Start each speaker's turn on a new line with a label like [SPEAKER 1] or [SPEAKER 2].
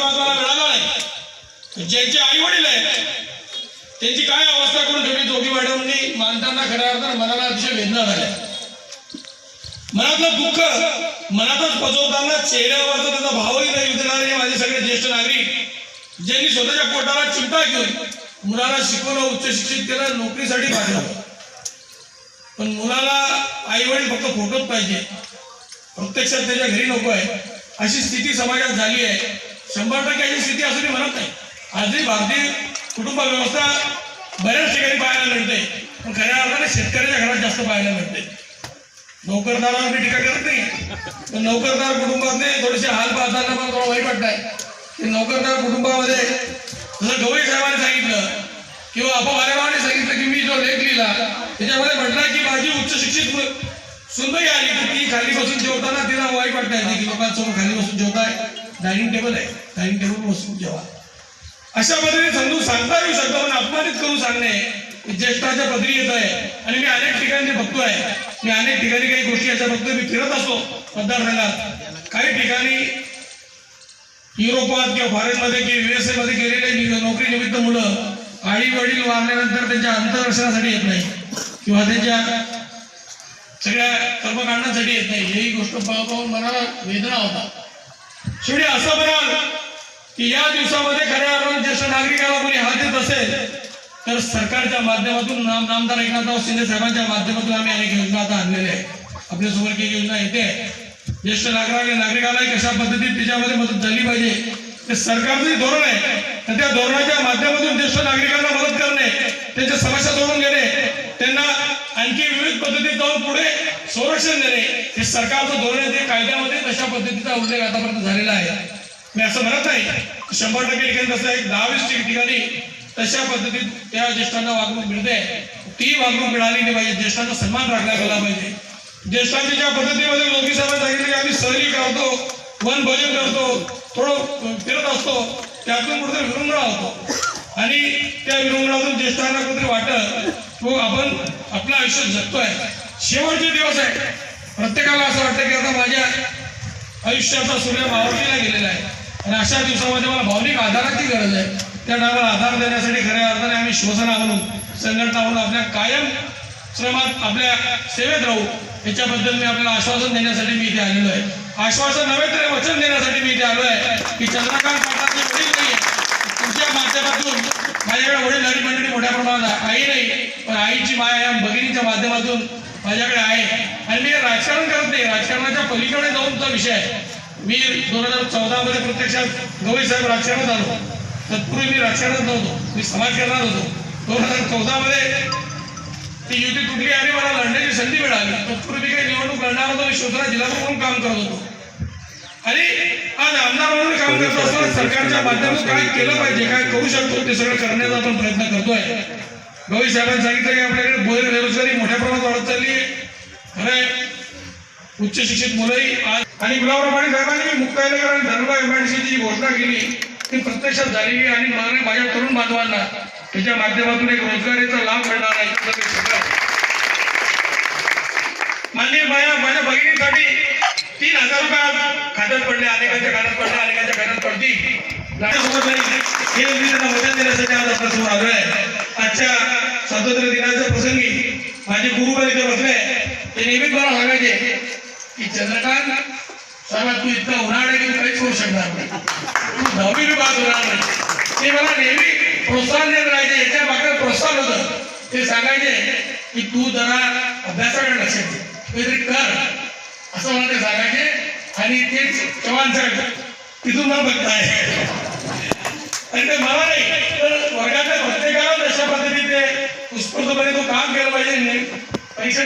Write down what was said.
[SPEAKER 1] आशीर्वाद मला मिळाला नाही. ज्यांचे आई वडील आहेत त्यांची काय अवस्था करून ठेवली जोगी मॅडमनी? मानताना खऱ्या अर्थानं मनाला अतिशय वेदना झाल्या. मनातलं दुःख मनातच पचवताना चेहऱ्यावरचा त्याचा भावही नाही देणारे माझे सगळे ज्येष्ठ नागरिक. ज्यांनी स्वतःच्या पोटाला चिंता घेऊन मुलाला शिकवलं उच्च शिक्षित केलं नोकरीसाठी पाठवलं. पण मुलाला आई वडील फक्त फोटोच पाहिजे. प्रत्यक्षात त्याच्या घरी नको आहे. अशी स्थिती समाजात झाली आहे. शंभर टक्के अशी स्थिती असं मी म्हणत नाही. आजही भारतीय कुटुंब व्यवस्था बऱ्याच ठिकाणी पाहायला मिळते. पण खऱ्या अर्थाने शेतकऱ्याच्या घरात जास्त पाहायला मिळते. नोकरदारावर मी टीका करत नाही. पण नोकरदार कुटुंबातले थोडेसे हाल पाहताना पण थोडं वाईट वाटत आहे की नोकरदार कुटुंबामध्ये जसं गवई साहेबांनी सांगितलं किंवा अपभारेबाने सांगितलं की मी जो लेख लिहिला त्याच्यामध्ये म्हटलं की माझी उच्च शिक्षित मु- सुनबाई आली की ती खाली बसून जेवताना तिला वाईट वाटत आहे की लोकांसमोर खाली बसून जेवताय. डायनिंग टेबल आहे. डायनिंग टेबल बसून जेव्हा अशा पद्धतीने समजून सांगता येऊ शकतो पण अपमानित करून सांगणे ज्येष्ठाच्या पदरी येत आहे. आणि मी अनेक ठिकाणी बघतोय मी अनेक ठिकाणी काही गोष्टी अशा बघतोय मी फिरत असतो मतदारसंघात काही ठिकाणी युरोपात किंवा फॉरेनमध्ये किंवा युएसए मध्ये गेलेले नोकरी निमित्त मुलं आई वडील वारल्यानंतर त्यांच्या अंतरदर्शनासाठी येत नाही. किंवा त्यांच्या सगळ्या कर्मकांडांसाठी येत नाही. ही गोष्ट पाहून मनाला वेदना होता शेवटी असं म्हणाल की या दिवसामध्ये खऱ्या अर्थानं ज्येष्ठ नागरिकाला कोणी हात देत असेल तर सरकारच्या माध्यमातून नाम नामदार एकनाथराव शिंदे साहेबांच्या माध्यमातून आम्ही अनेक योजना आता आणलेल्या आहेत आपल्यासमोर काही योजना येते. ज्येष्ठ नागरिक नागरिकाला कशा पद्धतीत त्याच्यामध्ये मदत झाली पाहिजे ते सरकारचं धोरण आहे. तर त्या धोरणाच्या माध्यमातून ज्येष्ठ नागरिकांना मदत करणे त्यांच्या समस्या सोडून घेणे त्यांना आणखी विविध पद्धतीत जाऊन पुढे संरक्षण देणे हे सरकारचं धोरण आहे ते कायद्यामध्ये तशा पद्धतीचा उल्लेख आतापर्यंत झालेला आहे. मी असं म्हणत नाही शंभर टक्के ठिकाणी तसं एक दहावीस ठिकाणी तशा पद्धतीत त्या ज्येष्ठांना वागणूक मिळते. ती वागणूक मिळाली नाही पाहिजे ज्येष्ठांचा सन्मान राखला गेला पाहिजे. ज्येष्ठांची ज्या पद्धतीमध्ये योगी साहेबांनी की आम्ही सहली करतो वन भजन करतो थोडं फिरत असतो त्यातून कुठेतरी विरंगुळा होतो. आणि त्या विरंगुळातून ज्येष्ठांना कुठेतरी वाटत तो आपण आपलं आयुष्य जगतोय. शेवटचे दिवस आहे. प्रत्येकाला असं वाटतं की आता माझ्या आयुष्याचा सूर्य मावळीला गेलेला आहे. आणि अशा दिवसामध्ये मला भावनिक आधाराची गरज आहे. त्या नावाला आधार देण्यासाठी खऱ्या अर्थाने आम्ही श्वसना म्हणून संघटना म्हणून आपल्या कायम श्रमात आपल्या सेवेत राहू. याच्याबद्दल मी आपल्याला आश्वासन देण्यासाठी मी इथे आलेलो आहे. आश्वासन नव्हे तर वचन देण्यासाठी मी इथे आलो आहे की चंद्रकांत पाटलांचे वडील नाही तुमच्या माध्यमातून माझ्याकडे हरी मंडळी मोठ्या प्रमाणात आई नाही पण आईची माया या भगिनीच्या माध्यमातून माझ्याकडे आहे. आणि मी राजकारण करत नाही. राजकारणाच्या पलीकडे जाऊनचा विषय आहे. मी दोन हजार चौदा मध्ये प्रत्यक्षात गवई साहेब राजकारणात आलो. तत्पूर्वी मी राजकारणात नव्हतो. मी समाजकारणात होतो. दोन हजार चौदा मध्ये ती युती तुटली आणि मला लढण्याची संधी मिळाली. तत्पूर्वी मी काही निवडणूक लढणार होतो. मी शिवसेना जिल्हा म्हणून काम करत होतो. आणि आज आमदार म्हणून काम करत असताना सरकारच्या माध्यमातून काय केलं पाहिजे काय करू शकतो ते सगळं करण्याचा आपण प्रयत्न करतोय. गवई साहेबांनी सांगितलं की आपल्याकडे बोर बेरोजगारी मोठ्या प्रमाणात वाढत चालली आहे. उच्च शिक्षित मुलंही आज आणि गुलाबराव साहेबांनी मी मुक्ताईनगर आणि धनुका एमआयडीसीची जी घोषणा केली ती प्रत्यक्षात झालेली आणि मला माझ्या तरुण बांधवांना त्याच्या माध्यमातून एक रोजगारीचा लाभ मिळणार आहे. याचं माननीय माझ्या माझ्या भगिनीसाठी तीन हजार रुपये आज खात्यात पडले. अनेकांच्या खात्यात पडले अनेकांच्या खात्यात पडतील. राज्यासोबत नाही हे मी त्यांना वचन देण्यासाठी आज आपल्यासमोर आलो आहे आजच्या स्वातंत्र्य दिनाच्या प्रसंगी माझे गुरुवर इथे बसले. ते नेहमीच मला सांगायचे की चंद्रकांत सर्वात तू इतका उन्हाळा आहे की तू काहीच करू शकणार नाही. तू दहावी बी बाद होणार नाही. ते मला नेहमी प्रोत्साहन देत राहायचे. याच्या मागे प्रोत्साहन होतं. ते सांगायचे की तू जरा अभ्यासाकडे लक्ष दे. काहीतरी कर. असं मला ते सांगायचे. आणि तेच चव्हाण साहेब तिथून मला बघताय आणि ते मला नाही तर वर्गातल्या प्रत्येकाला तशा पद्धतीने उत्स्फूर्तपणे तो काम केलं पाहिजे. परीक्षा